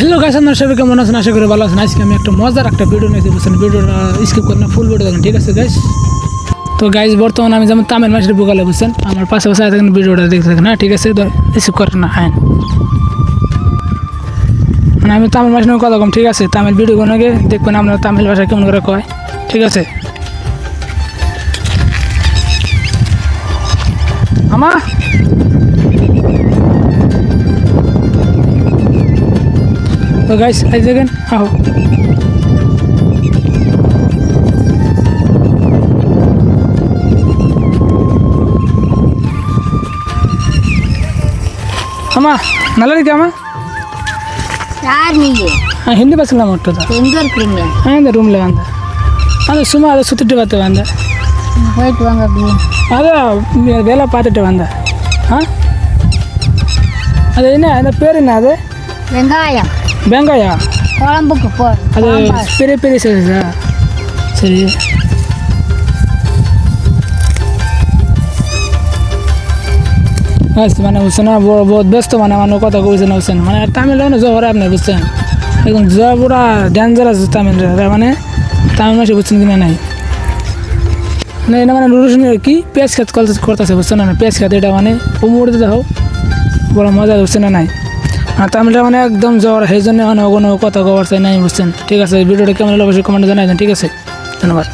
Hello গাছ আপনার সবাই কেমন আছেন? আশা করি ভালো আছেন। আজকে আমি একটা মজার একটা ভিডিও নিয়েছি বুঝছেন ভিডিওটা স্কিপ করেন ফুল ভিডিও দেখেন, ঠিক আছে গাইস তো গাইজ বর্তমানে আমি যেমন তামিল মাসের বুকালে বুঝছেন আমার পাশে পাশে থাকেন ভিডিওটা দেখতে থাকেন। হ্যাঁ ঠিক আছে? রিসিভ করেন না হ্যাঁ মানে আমি তামিল ভাষা নিয়ে কথা কম, ঠিক আছে? তামিল ভিডিও আগে দেখবেন আপনারা তামিল ভাষা কেমন করে কয়, ঠিক আছে? আমা! তো গাইস এই দেখেন আহ அம்மா நல்லா இருக்காமா யார் நீங்கள் ஹிந்தி பஸ்ஸில் மட்டும் தான். எங்கே இருக்கிறீங்க? ஆ இந்த ரூமில் வந்தேன். அது சும்மா அதை சுற்றிட்டு பார்த்து வந்தேன். போயிட்டு வாங்க அப்படியே அதான் வேலை பார்த்துட்டு வந்தேன். ஆ? அது என்ன? அந்த பேர் என்ன அது? வெங்காயம். வெங்காயா குழம்புக்கு போ அது சாம்பார். பெரிய பெரிய சைஸா சரி বাস মানে বুঝছেন না বড় বহুত ব্যস্ত মানে আমার কথা কইছেন বুঝছেন মানে তামিল মানে জহর আপনি বুঝছেন একদম জয়া পুরা ডেঞ্জারাস তামিল মানে তামিল মাসে বুঝছেন কিনা নাই না এটা মানে রসুন কি পেঁয়াজ খেত করতেছে বুঝছেন না পেঁয়াজ খেত এটা মানে উমুড়তে দেখো বড় মজা বুঝছেন না নাই আর তামিলটা মানে একদম জ্বর সেই জন্য কোনো কথা কবার চাই নাই বুঝছেন। ঠিক আছে ভিডিওটা কেমন হলো অবশ্যই কমেন্টে জানাই ঠিক আছে? ধন্যবাদ।